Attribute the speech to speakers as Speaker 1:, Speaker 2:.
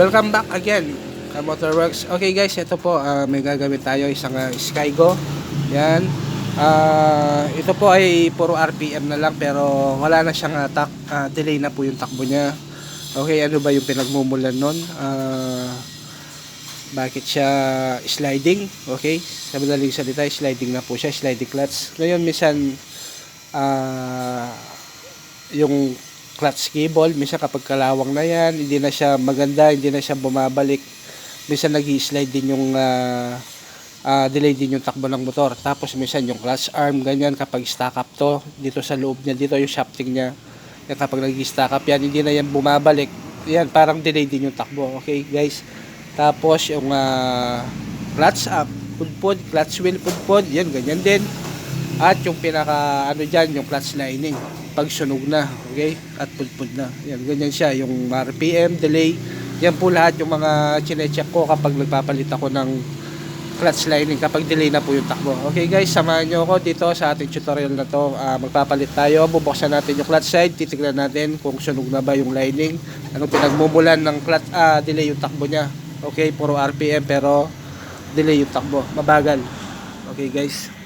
Speaker 1: Welcome back again sa Motorworks. Okay guys, ito po ah, may gagamit tayo isang uh, Skygo. Yan. Ah, ito po ay puro RPM na lang pero wala na siyang attack. delay na po yung takbo niya. Okay, ano ba yung pinagmumulan nun? Ah, bakit siya sliding? Okay, sa madaling salita, sliding na po siya, sliding clutch. Ngayon, minsan, ah, yung clutch cable, minsan kapag kalawang na yan, hindi na siya maganda, hindi na siya bumabalik. Minsan nag slide din yung ah, ah, delay din yung takbo ng motor. Tapos minsan yung clutch arm, ganyan, kapag stack up to, dito sa loob niya, dito yung shafting niya, yan, kapag nag-stack up yan, hindi na yan bumabalik. Yan, parang delay din yung takbo. Okay, guys? Tapos yung ah, clutch up, pudpud, clutch wheel pudpud, yan, ganyan din. At yung pinaka ano diyan, yung clutch lining, pag sunog na, okay? At pudpud na. Yan, ganyan siya, yung RPM, delay. Yan po lahat yung mga chine-check ko kapag nagpapalit ako ng clutch lining kapag delay na po yung takbo. Okay guys, samahan nyo ako dito sa ating tutorial na to. Ah, magpapalit tayo, bubuksan natin yung clutch side, titignan natin kung sunog na ba yung lining. Anong pinagmumulan ng clutch, ah, delay yung takbo niya. Okay, puro RPM pero delay yung takbo, mabagal. Okay guys.